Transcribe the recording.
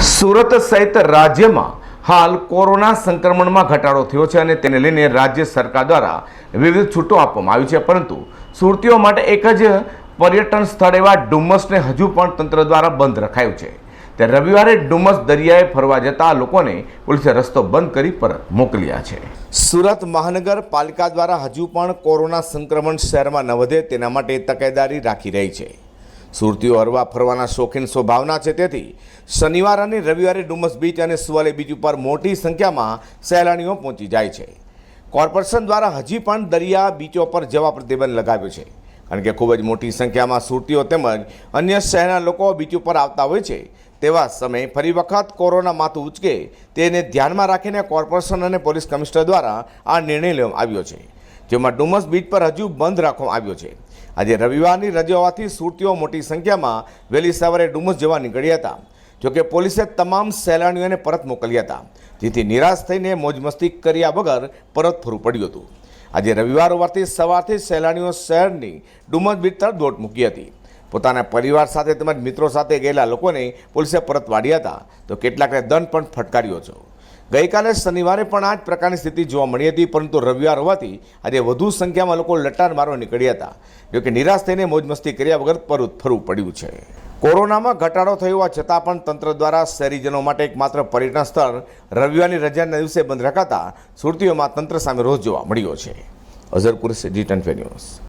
સુરત સહિત રાજ્યમાં હાલ કોરોના સંક્રમણમાં ઘટાડો થયો છે અને તેને લઈને રાજ્ય સરકાર દ્વારા વિવિધ છૂટો આપવામાં આવી છે. પરંતુ સુરતીઓ માટે એક જ પર્યટન સ્થળ એવા ડુમ્મસને હજુ પણ તંત્ર દ્વારા બંધ રખાયું છે. ત્યારે રવિવારે ડુમ્મસ દરિયાએ ફરવા જતા લોકોને પોલીસે રસ્તો બંધ કરી પરત મોકલ્યા છે. સુરત મહાનગરપાલિકા દ્વારા હજુ પણ કોરોના સંક્રમણ શહેરમાં ન વધે તેના માટે તકેદારી રાખી રહી છે. સુરતીઓ હરવા ફરવાના શોખીન સ્વભાવના છે. તેથી શનિવાર અને રવિવારે ડુમસ બીચ અને સુવાલે બીચ ઉપર મોટી સંખ્યામાં સહેલાણીઓ પહોંચી જાય છે. કોર્પોરેશન દ્વારા હજી પણ દરિયા બીચો પર જવા પ્રતિબંધ લગાવ્યો છે. કારણ કે ખૂબ જ મોટી સંખ્યામાં સુરતીઓ તેમજ અન્ય શહેરના લોકો બીચ ઉપર આવતા હોય છે. તેવા સમયે ફરી વખત કોરોના માથું ઉચકે તેને ધ્યાનમાં રાખીને કોર્પોરેશન અને પોલીસ કમિશનર દ્વારા આ નિર્ણય લેવામાં આવ્યો છે. જેમાં ડુમસ બીચ પર હજુ બંધ રાખવામાં આવ્યો છે. આજે રવિવારની રજા હોવાથી સુરતીઓ મોટી સંખ્યામાં વહેલી સવારે ડુમસ જવા નીકળ્યા હતા. જોકે પોલીસે તમામ સહેલાણીઓને પરત મોકલ્યા હતા. જેથી નિરાશ થઈને મોજ મસ્તી કર્યા વગર પરત ફરવું પડ્યું હતું. આજે રવિવાર હોવાથી સવારથી સહેલાણીઓ શહેરની ડુમસ બીચ તરફ દોટ મૂકી હતી. પોતાના પરિવાર સાથે તેમજ મિત્રો સાથે ગયેલા લોકોને પોલીસે પરત વાળ્યા હતા. તો કેટલાકને દંડ પણ ફટકાર્યો છે ગઈકાલે શનિવારે પણ આ જ પ્રકારની સ્થિતિ જોવા મળી હતી, પરંતુ રવિવાર હોવાથી આજે વધુ સંખ્યામાં લોકો લટાર મારવા નીકળ્યા હતા. જોકે નિરાશ થઈને મોજ મસ્તી કર્યા વગર પરત ફરવું પડ્યું છે. કોરોનામાં ઘટાડો થયો હોવા છતાં પણ તંત્ર દ્વારા શહેરીજનો માટે એકમાત્ર પર્યટન સ્થળ રવિવારની રજાના દિવસે બંધ રખાતા સુરતીઓમાં તંત્ર સામે રોષ જોવા મળ્યો છે. Azarpur G ten news.